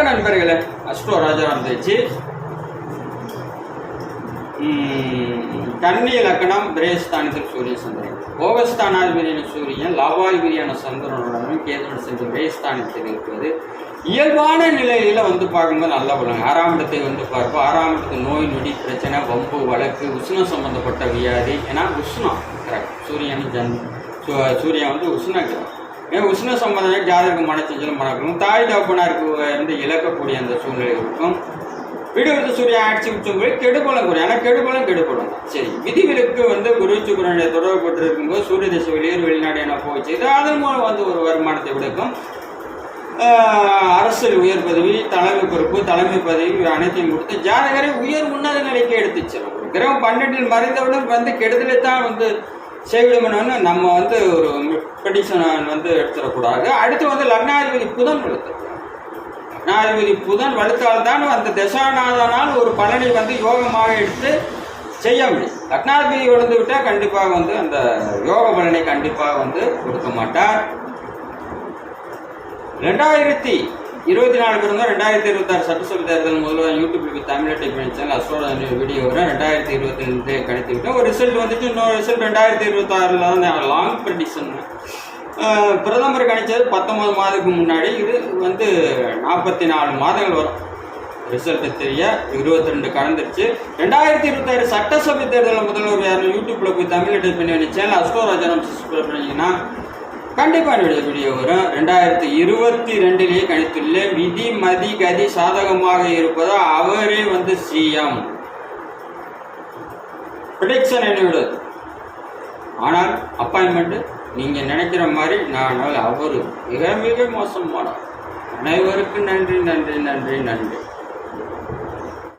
வணக்கம் நண்பர்களே அஸ்ட்ரோ ராஜாராம் தேச்சி கன்னி லக்னம் பிரேஸ்தானத்தில் சூரியன் சந்திரன். கோபஸ்தானாதிபதியான சூரியன் லாபாதிபதியான சந்திரனுடனும் கேதுடன் சென்று பிரேஸ்தானத்தில் இருக்கிறது. இயல்பான நிலையில வந்து பார்க்கும்போது நல்லா பண்ணுங்க ஆறாம் இடத்தை வந்து பார்ப்போம். ஆறாம் இடத்து நோய் நொடி பிரச்சனை வம்பு வழக்கு உஷ்ணம் சம்பந்தப்பட்ட வியாதி. ஏன்னா உஷ்ணம் கரெக்ட் சூரியன் ஜன் சூ- சூரியன் வந்து உஷ்ண கிரகம். உஷ்ண சம்பந்தம் ஜாதகம் மனச்சஞ்சலம் மனக்கும் தாய் தகப்பனாருக்கு வந்து இழக்கக்கூடிய அந்த சூழ்நிலை இருக்கும். வீடு சூரிய சூரியன் ஆட்சி உச்சம் கெடுபலம் குறையும். ஆனால் கெடுபலம் கெடுபலம் சரி விதிவிலக்கு வந்து குரு சுக்கரனுடைய தொடர்பு பட்டு இருக்கும்போது சூரிய தசை வெளியூர் வெளிநாடு என போச்சு. இது அதன் மூலம் வந்து ஒரு வருமானத்தை விடுக்கும். அரசியல் உயர் பதவி தலைமை பொறுப்பு தலைமை பதவி அனைத்தையும் கொடுத்து ஜாதகரை உயர் உன்னத நிலைக்கு எடுத்துச் செல்லும். கிரகம் பன்னெண்டில் மறைந்தவுடன் வந்து கெடுதலை தான் வந்து செய்விடணும்னு நம்ம வந்து ஒரு பெட்டிஷன் வந்து எடுத்துடக்கூடாது. அடுத்து வந்து லக்னாதிபதி புதன் வலுத்து. லக்னாதிபதி புதன் வலுத்தால்தான் அந்த தசாநாதனால் ஒரு பலனை வந்து யோகமாக எடுத்து செய்ய முடியும். லக்னாதிபதி விழுந்து விட்டால் கண்டிப்பாக வந்து அந்த யோக பலனை கண்டிப்பாக வந்து கொடுக்க மாட்டார். ரெண்டாயிரத்தி இருபத்தி நாலு பிறந்த ரெண்டாயிரத்தி இருபத்தாறு சட்டசபை தேர்தல் முதல்வர் யூடியூப்ல தமிழ் டைப் பண்ணி சேனல் அசோட வீடியோ வரும் ரெண்டாயிரத்தி இருபத்தி ரெண்டு கணித்து விட்டோம். ஒரு ரிசல்ட் வந்துட்டு இன்னொரு ரிசல்ட் ரெண்டாயிரத்தி இருபத்தாறில் தான் லாங் ப்ரெடிஷன் பிரதமர் கணிச்சது பத்தொன்பது மாதத்துக்கு முன்னாடி. இது வந்து நாற்பத்தி நாலு மாதங்கள் வரும். ரிசல்ட் தெரிய இருபத்தி ரெண்டு கடந்துருச்சு. ரெண்டாயிரத்தி இருபத்தாறு சட்டசபை தேர்தலில் முதல்வர் யாரும் யூடியூப்ல போய் தமிழ் டைப் பண்ணி வேண்டிய சேனல் அஸ்டோ ராஜாராம் சப்ஸ்கிரைப் பண்ணிங்கன்னா கண்டிப்பாக என்னுடைய வீடியோ வரும் ரெண்டாயிரத்தி இருபத்தி ரெண்டுலேயே கணித்துள்ள விதி மதி கதி சாதகமாக இருப்பதா அவரே வந்து சிஎம். ப்ரிடிக்ஷன் என்னோடது ஆனால் அப்பாயின்மெண்ட்டு நீங்கள் நினைக்கிற மாதிரி நான் அவர். மிக மிக மோசமானார் அனைவருக்கும் நன்றி நன்றி நன்றி நன்றி.